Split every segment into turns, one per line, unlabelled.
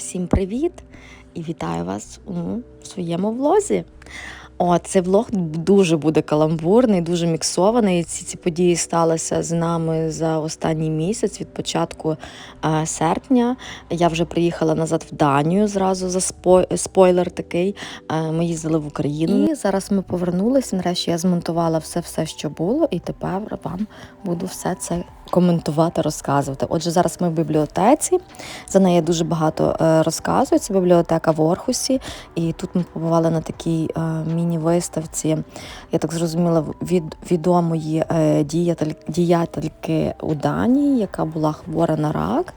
Всім привіт і вітаю вас у своєму влозі. О, цей влог дуже буде каламбурний, дуже міксований. Ці ці події сталися з нами за останній місяць від початку е, серпня. Я вже приїхала назад в Данію зразу за спой, спойлер такий. Е, ми їздили в Україну. І зараз ми повернулися. Нарешті я змонтувала все, все, що було, і тепер вам буду все це коментувати, розказувати. Отже, зараз ми в бібліотеці. За нею дуже багато е, розказують. Це бібліотека в Орхусі, і тут ми побували на такій е, міні-виставці. Я так зрозуміла, від відомої е, діятель, діятельки у Данії, яка була хвора на рак.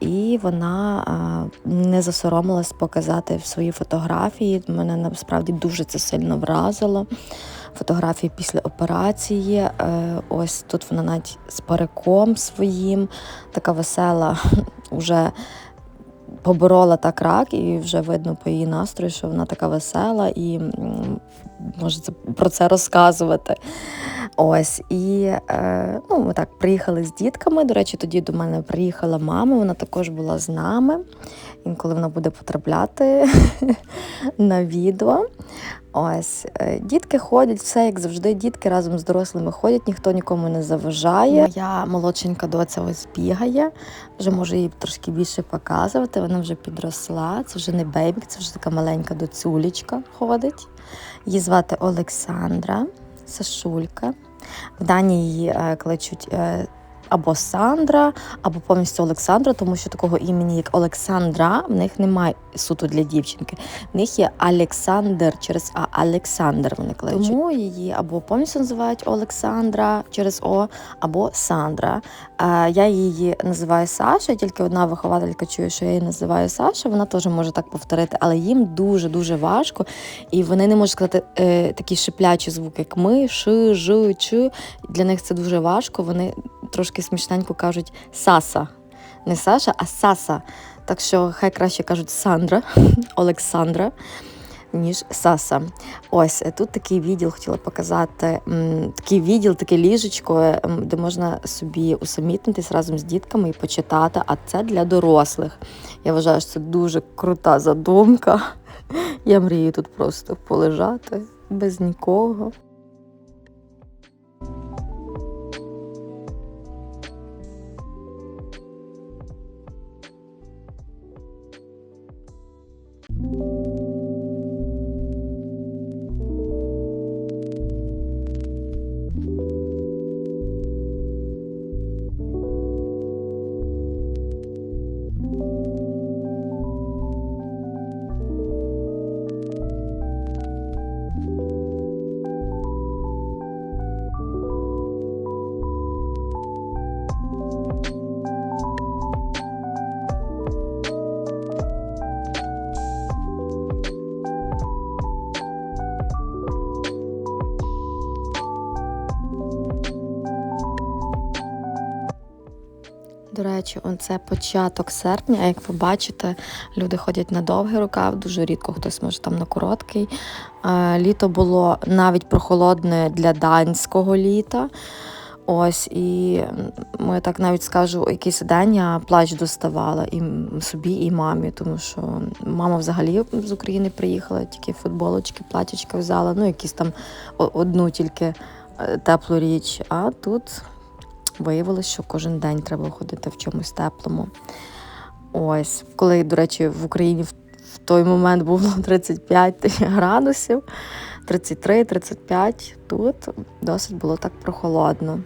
І вона не засоромилась показати свої фотографії. Мене насправді дуже це сильно вразило. Фотографії після операції. Е, ось тут вона навіть з париком своїм, така весела, вже поборола так рак, і вже видно по її настрою, що вона така весела і може про це розказувати. Ось і е, ну, ми так приїхали з дітками. До речі, тоді до мене приїхала мама, вона також була з нами. Інколи вона буде потрапляти на відео. Ось е, дітки ходять, все як завжди. Дітки разом з дорослими ходять, ніхто нікому не заважає. Моя молодшенька доця ось бігає, вже можу її трошки більше показувати. Вона вже підросла. Це вже не бейбік, це вже така маленька доцюлечка ходить. Її звати Олександра, Сашулька. В Данії її е, кличуть е, або Сандра, або повністю Олександра, тому що такого імені, як Олександра, в них немає суто для дівчинки. В них є Олександр через А. Олександр вони кличуть. Тому її або повністю називають Олександра через О, або Сандра. Я її називаю Саша, тільки одна вихователька чує, що я її називаю Саша. Вона теж може так повторити, але їм дуже-дуже важко. І вони не можуть сказати е, такі шиплячі звуки, як ми, ши, жи, чи. Для них це дуже важко. Вони трошки смішненько кажуть Саса. Не Саша, а Саса. Так що хай краще кажуть Сандра, Олександра, ніж Саса. Ось е, тут такий відділ хотіла показати. Такий відділ, таке ліжечко, е, де можна собі усамітнитись разом з дітками і почитати. А це для дорослих. Я вважаю, що це дуже крута задумка. Я мрію тут просто полежати без нікого. До речі, це початок серпня. Як ви бачите, люди ходять на довгий рукав, дуже рідко хтось може там на короткий. Літо було навіть прохолодне для данського літа. Ось, і ми так навіть скажу, якийсь день я плач доставала і собі, і мамі, тому що мама взагалі з України приїхала, тільки футболочки, платічка взяла, ну якісь там одну тільки е, теплу річ. А тут виявилось, що кожен день треба ходити в чомусь теплому. Ось, коли, до речі, в Україні в той момент було 35 градусів, 33-35, тут досить було так прохолодно.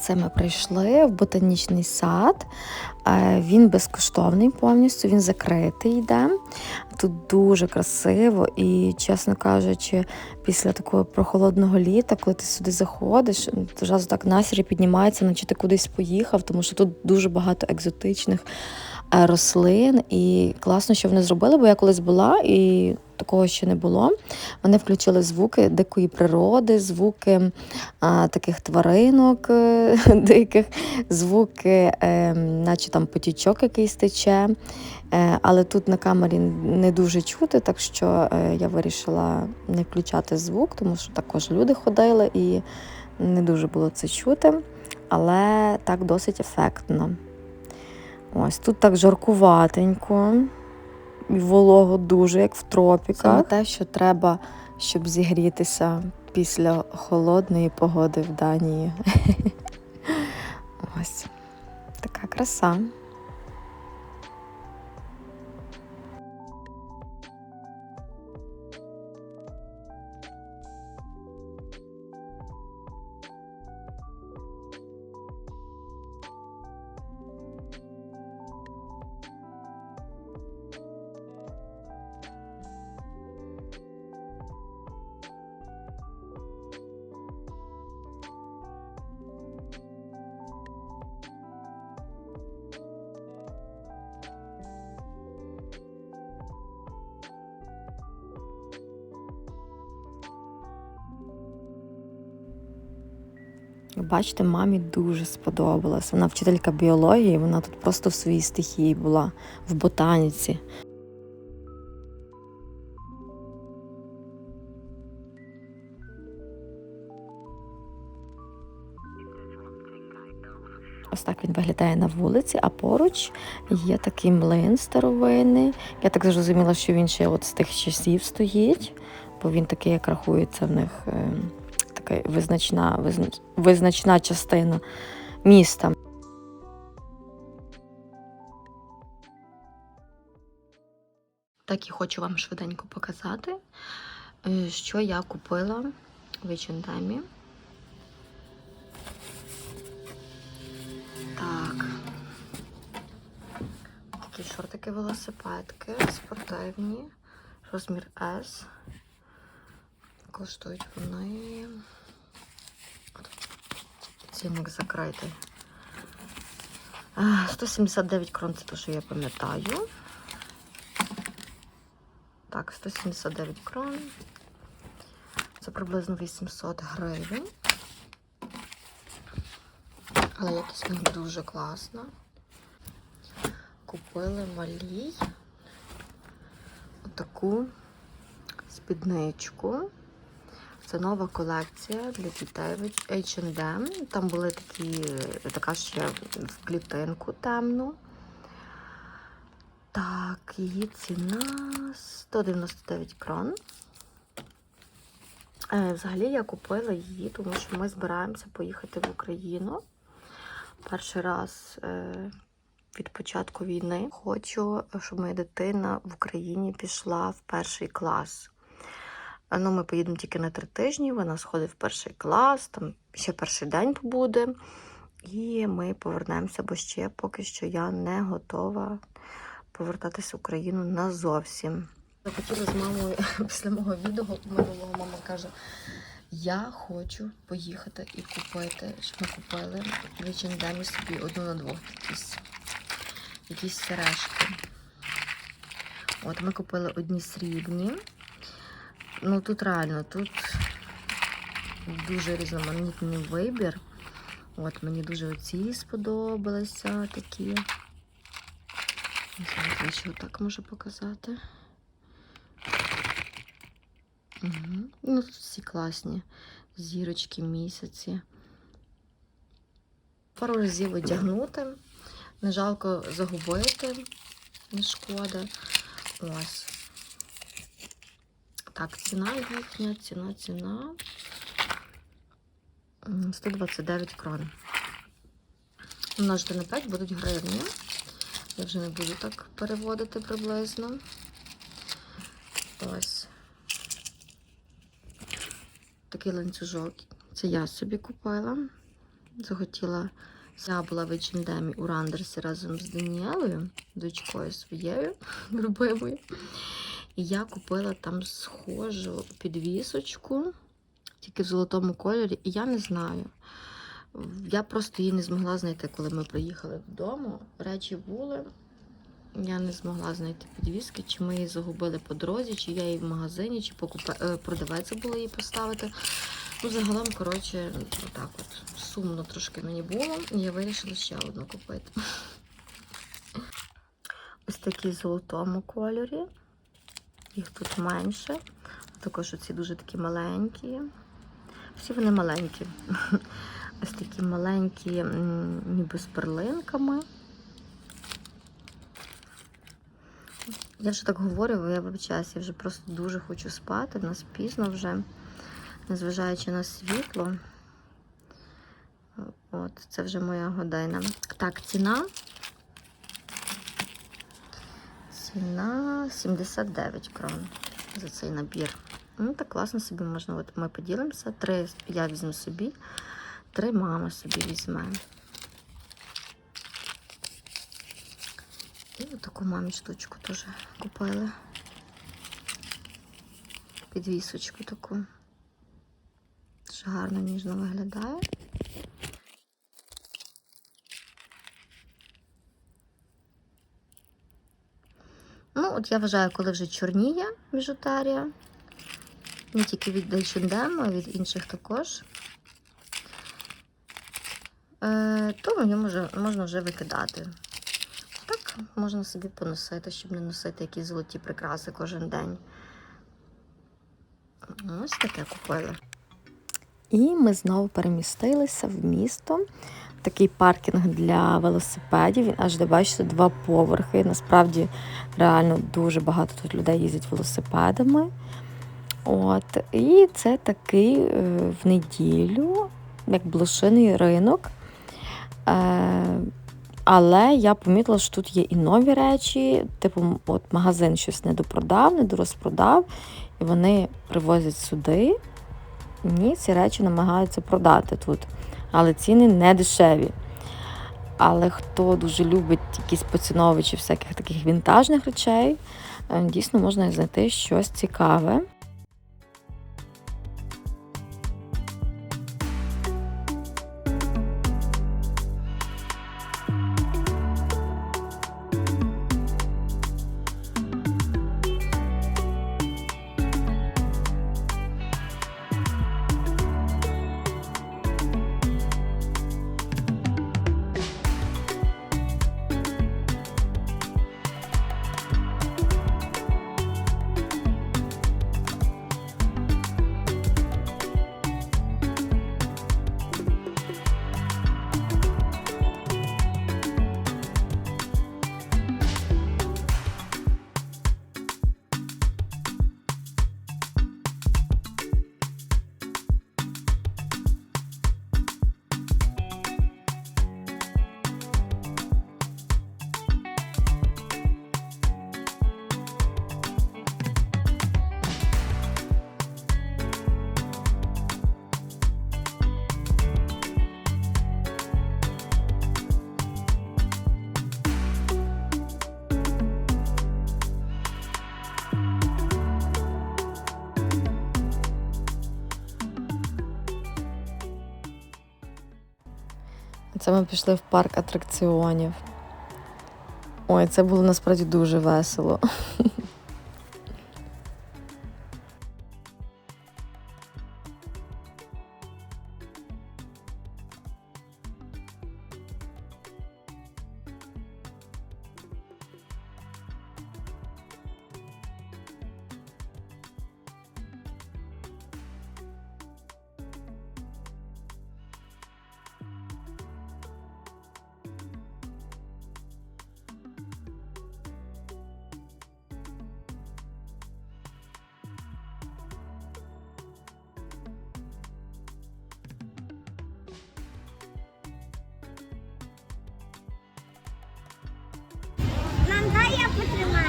Це ми прийшли в ботанічний сад. Е, Він безкоштовний повністю, він закритий йде. Тут дуже красиво і, чесно кажучи, після такого прохолодного літа, коли ти сюди заходиш, одразу так настрій піднімається, наче ти кудись поїхав, тому що тут дуже багато екзотичних рослин. І класно, що вони зробили, бо я колись була і такого ще не було. Вони включили звуки дикої природи, звуки а, таких тваринок е, диких, звуки, е, наче там потічок якийсь тече. Е, але тут на камері не дуже чути, так що е, я вирішила не включати звук, тому що також люди ходили і не дуже було це чути. Але так досить ефектно. Ось тут так жаркуватенько і волого дуже, як в тропіках. Саме те, що треба, щоб зігрітися після холодної погоди в Данії. Ось така краса. Бачите, мамі дуже сподобалось. Вона вчителька біології, вона тут просто в своїй стихії була, в ботаніці. Ось так він виглядає на вулиці, а поруч є такий млин старовинний. Я так зрозуміла, що він ще от з тих часів стоїть, бо він такий, як рахується в них. Така визначна, визнач, визначна частина міста. Так і хочу вам швиденько показати, е, що я купила в H&M. Так. Такі шортики велосипедки, спортивні, розмір S. Коштують вони. Цінник закритий. 179 крон це те, що я пам'ятаю. Так, 179 крон. Це приблизно 800 гривень. Але якість в них дуже класна. Купили малій отаку спідничку. Це нова колекція для дітей від H&M. Там були такі, така ще в клітинку темну. Так, її ціна 199 крон. Е, Взагалі я купила її, тому що ми збираємося поїхати в Україну. Перший раз е, від початку війни хочу, щоб моя дитина в Україні пішла в перший клас. Ну, ми поїдемо тільки на три тижні, вона сходить в перший клас, там ще перший день побуде. І ми повернемося, бо ще поки що я не готова повертатися в Україну назовсім. Захотіла з мамою після мого відео минулого мама каже: Я хочу поїхати і купити, щоб ми купили H&M собі одну на двох якісь, якісь сережки. От ми купили одні срібні. Ну тут реально, тут дуже різноманітний вибір. От мені дуже оці сподобалися такі. Зараз ще отак можу показати. Угу. Ну, тут всі класні. Зірочки місяці. Пару разів одягнути. Не жалко загубити, не шкода. Ось. Так, ціна їхня, ціна, ціна. М, 129 крон. Множити на 5 будуть гривні. Я вже не буду так переводити приблизно. Ось. Такий ланцюжок. Це я собі купила. захотіла. Я була в H&M у Рандерсі разом з Даніелою, дочкою своєю любимою. І я купила там схожу підвісочку, тільки в золотому кольорі. І я не знаю. Я просто її не змогла знайти, коли ми приїхали додому. Речі були. Я не змогла знайти підвіски, чи ми її загубили по дорозі, чи я її в магазині, чи покупе... е, продавець було її поставити. Ну, загалом, коротше, отак от. Сумно трошки мені було, і я вирішила ще одну купити. Ось такі в золотому кольорі. Їх тут менше. Також оці дуже такі маленькі. Всі вони маленькі. Ось такі маленькі, ніби з перлинками. Я вже так говорю, я вибачаюся, я вже просто дуже хочу спати. В нас пізно вже, незважаючи на світло. От, це вже моя година. Так, ціна. Ціна 79 крон за цей набір. Ну, так класно собі можна. От ми поділимося. Три я візьму собі, три мама собі візьме. І таку мамі штучку теж купили. Підвісочку таку. Дуже гарно ніжно виглядає. От я вважаю, коли вже чорніє біжутерія, не тільки від H&M, а від інших також, е, то може, можна вже викидати. Так, можна собі поносити, щоб не носити якісь золоті прикраси кожен день. Ось таке купили. І ми знову перемістилися в місто. Такий паркінг для велосипедів. Він аж де бачите, два поверхи. Насправді реально дуже багато тут людей їздять велосипедами. От. І це такий е, в неділю, як блошиний ринок. Е, але я помітила, що тут є і нові речі, типу, от магазин щось недопродав, недорозпродав, і вони привозять сюди. Ні, ці речі намагаються продати тут. Але ціни не дешеві. Але хто дуже любить якісь поціновичі всяких таких вінтажних речей, е, дійсно можна знайти щось цікаве. Це ми пішли в парк атракціонів. Ой, це було насправді дуже весело.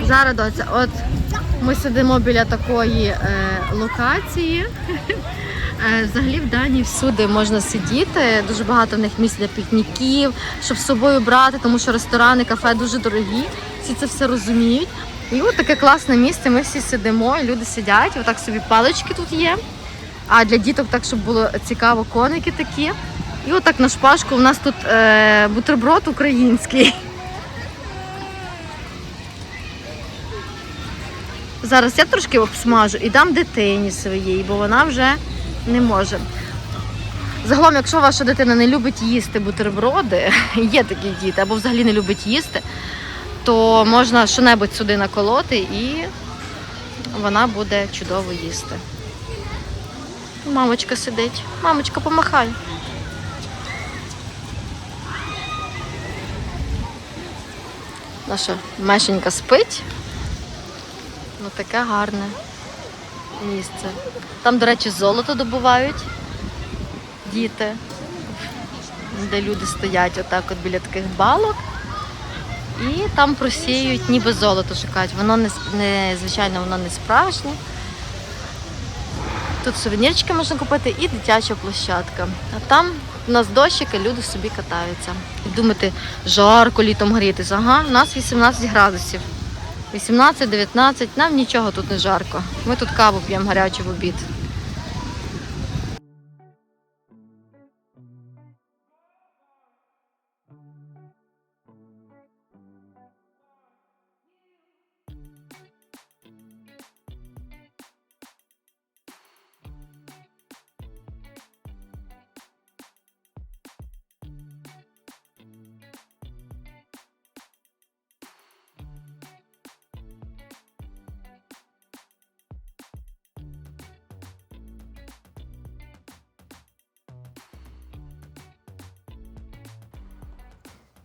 Зараз доця, от ми сидимо біля такої е, локації. Е, Взагалі в Данії всюди можна сидіти. Дуже багато в них місць для пікніків, щоб з собою брати, тому що ресторани, кафе дуже дорогі. Всі це все розуміють. І от таке класне місце. Ми всі сидимо, і люди сидять. Отак собі палички тут є. А для діток так, щоб було цікаво, коники такі. І отак на шпажку у нас тут е, бутерброд український. Зараз я трошки обсмажу і дам дитині своїй, бо вона вже не може. Загалом, якщо ваша дитина не любить їсти бутерброди, є такі діти, або взагалі не любить їсти, то можна що-небудь сюди наколоти і вона буде чудово їсти. Мамочка сидить. Мамочка, помахай. Наша мешенька спить. Ну таке гарне місце. Там, до речі, золото добувають діти, де люди стоять отак от біля таких балок. І там просіюють, ніби золото шукають. Воно не, не звичайно, воно не справжнє. Тут сувенірчики можна купити і дитяча площадка. А там у нас дощики, люди собі катаються. І думати, жарко літом грітися. Ага, у нас 18 градусів. 18-19, нам нічого тут не жарко. Ми тут каву п'ємо гарячу в обід.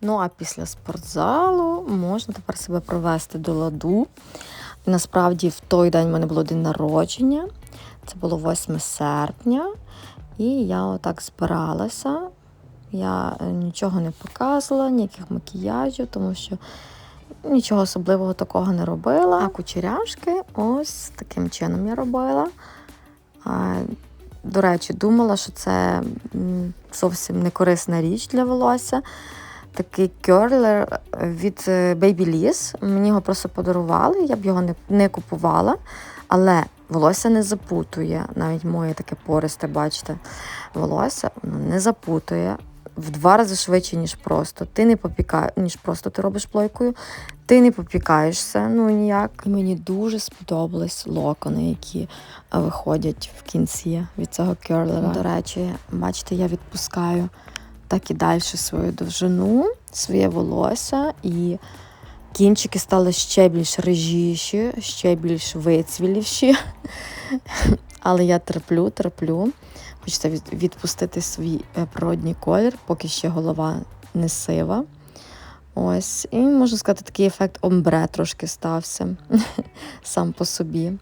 Ну а після спортзалу можна тепер себе провести до ладу. Насправді в той день в мене було день народження. Це було 8 серпня. І я отак збиралася. Я е, нічого не показувала, ніяких макіяжів, тому що нічого особливого такого не робила. А кучеряшки ось таким чином я робила. До речі, думала, що це зовсім не корисна річ для волосся. Такий керлер від е, Babyliss. Мені його просто подарували, я б його не, не купувала, але волосся не запутує. Навіть моє таке пористе, бачите, волосся не запутує. В два рази швидше, ніж просто. Ти не попікаєш, ніж просто ти робиш плойкою. Ти не попікаєшся, ну ніяк. І мені дуже сподобались локони, які е, виходять в кінці від цього керлера. До речі, бачите, я відпускаю так і далі свою довжину, своє волосся, і кінчики стали ще більш режіші, ще більш вицвіліші. Але я терплю, терплю. Хочеться відпустити свій е, природній колір, поки ще голова не сива. Ось, і можна сказати, такий ефект омбре трошки стався сам по собі.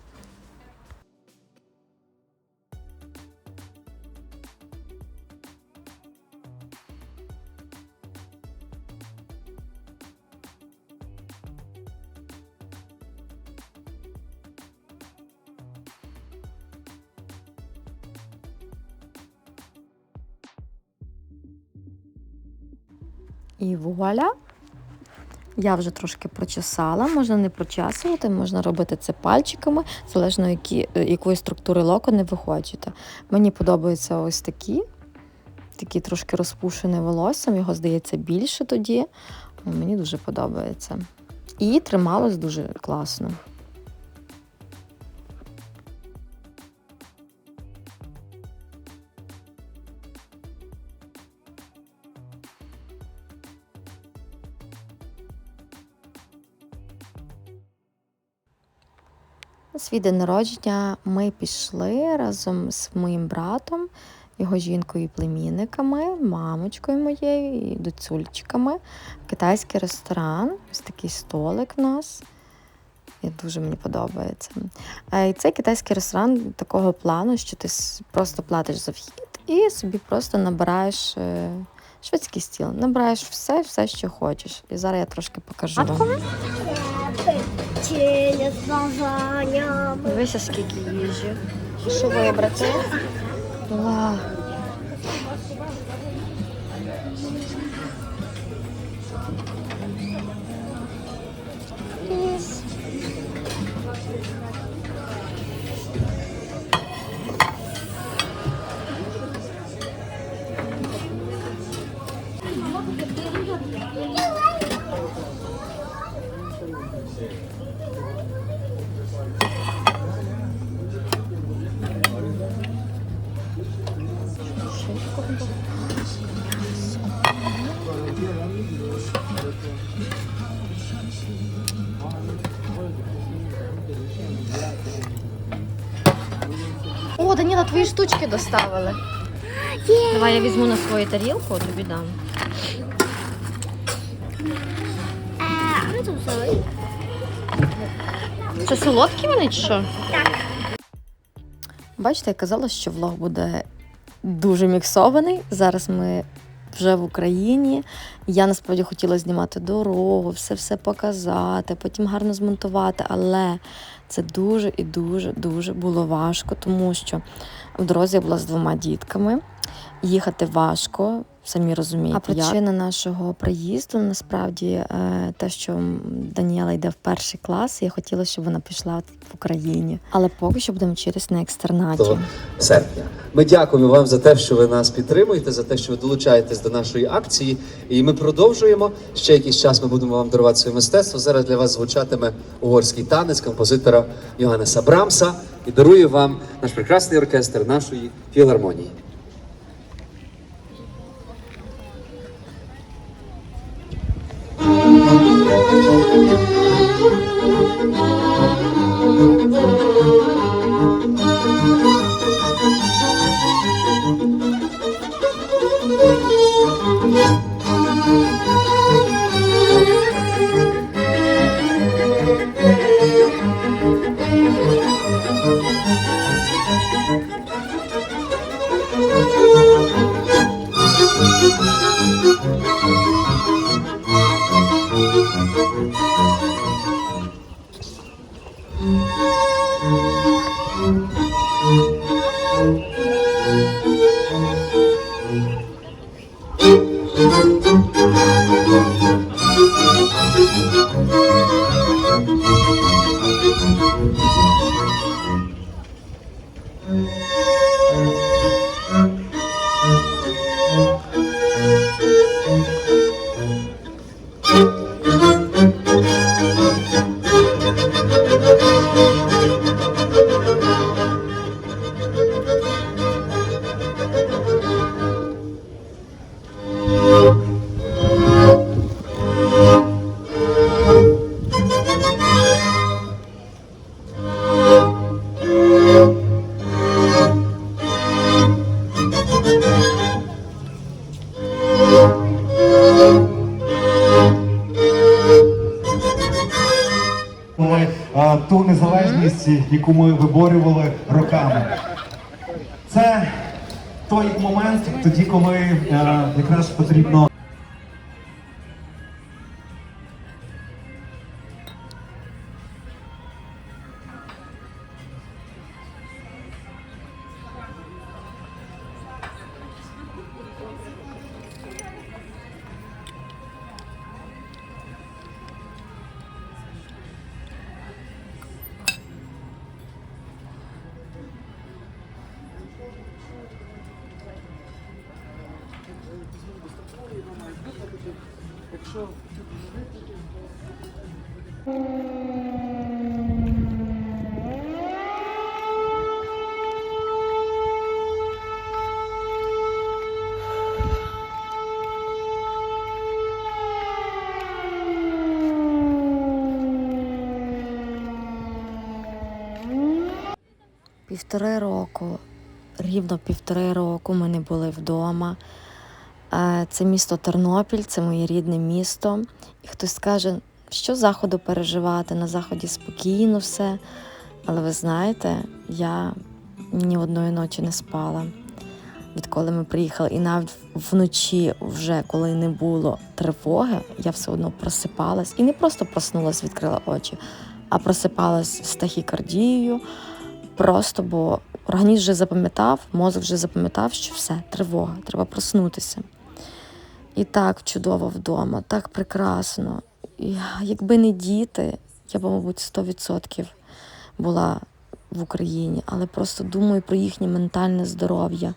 І вуаля. Я вже трошки прочесала, можна не прочесувати, можна робити це пальчиками, залежно які, е, якої структури локони ви хочете. Мені подобаються ось такі, такі трошки розпушені волоссям, його здається більше тоді. Мені дуже подобається. І трималось дуже класно. Свій день народження ми пішли разом з моїм братом, його жінкою і племінниками, мамочкою моєю і доцюльчиками в китайський ресторан. Ось такий столик в нас. І дуже мені подобається. І цей китайський ресторан такого плану, що ти просто платиш за вхід і собі просто набираєш е, шведський стіл. Набираєш все, все, що хочеш. І зараз я трошки покажу вам.
Через бажання.
Дивися, скільки їжі. Що вибрати? Вау. Ліс. О, Даніла, твої штучки доставили. Давай я візьму на свою тарілку, тобі дам.
Sorry.
Це солодкі вони чи що?
Так.
Бачите, я казала, що влог буде дуже міксований. Зараз ми вже в Україні. Я насправді хотіла знімати дорогу, все все показати, потім гарно змонтувати, але це дуже і дуже дуже було важко, тому що в дорозі я була з двома дітками. Їхати важко, самі розумієте. А причина нашого приїзду насправді е, те, що Даніела йде в перший клас, і я хотіла, щоб вона пішла в Україні. Але поки що будемо вчитись на екстернаті.
Серпня. Ми дякуємо вам за те, що ви нас підтримуєте, за те, що ви долучаєтесь до нашої акції. І ми продовжуємо. Ще якийсь час ми будемо вам дарувати своє мистецтво. Зараз для вас звучатиме угорський танець композитора Йоганнеса Брамса і дарує вам наш прекрасний оркестр нашої філармонії.
Thank you. Яку ми виборювали роками. Це той момент, тоді, коли е, якраз потрібно
Півтори року, рівно півтори року ми не були вдома. Це місто Тернопіль, це моє рідне місто. І хтось скаже, що заходу переживати, на заході спокійно все. Але ви знаєте, я ні одної ночі не спала. Відколи ми приїхали, і навіть вночі, вже коли не було тривоги, я все одно просипалась. І не просто проснулась, відкрила очі, а просипалась з тахікардією, просто бо організм вже запам'ятав, мозок вже запам'ятав, що все, тривога, треба проснутися. І так чудово вдома, так прекрасно. Якби не діти, я б, мабуть, 100% була в Україні, але просто думаю про їхнє ментальне здоров'я.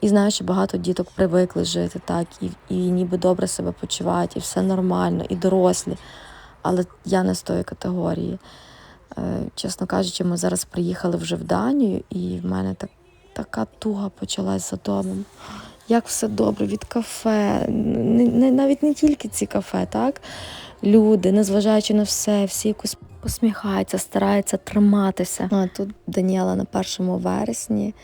І знаю, що багато діток привикли жити так, і, і ніби добре себе почувають, і все нормально, і дорослі. Але я не з тої категорії. Е, чесно кажучи, ми зараз приїхали вже в Данію, і в мене так, така туга почалась за домом. Як все добре від кафе, навіть не тільки ці кафе, так? Люди, незважаючи на все, всі якось посміхаються, стараються триматися. А тут Даніела на першому вересні,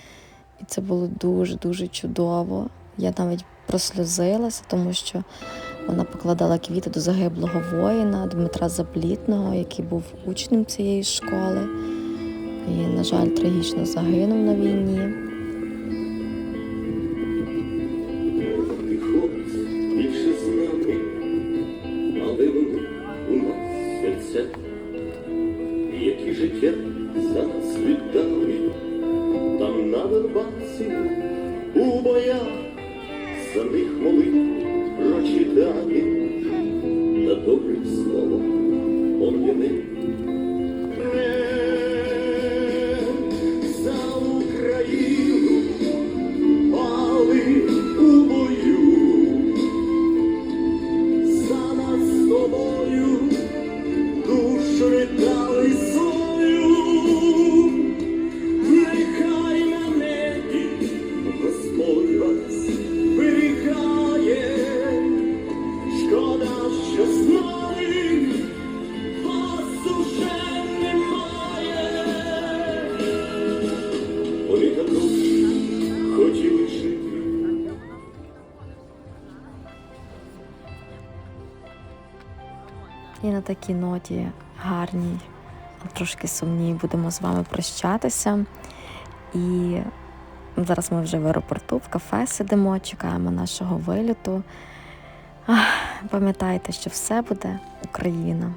і це було дуже-дуже чудово. Я навіть просльозилася, тому що вона покладала квіти до загиблого воїна Дмитра Заплітного, який був учнем цієї школи. І, на жаль, трагічно загинув на війні.
Вербанці, у
такій ноті гарній, трошки сумній, будемо з вами прощатися. І зараз ми вже в аеропорту, в кафе сидимо, чекаємо нашого виліту. Пам'ятайте, що все буде Україна.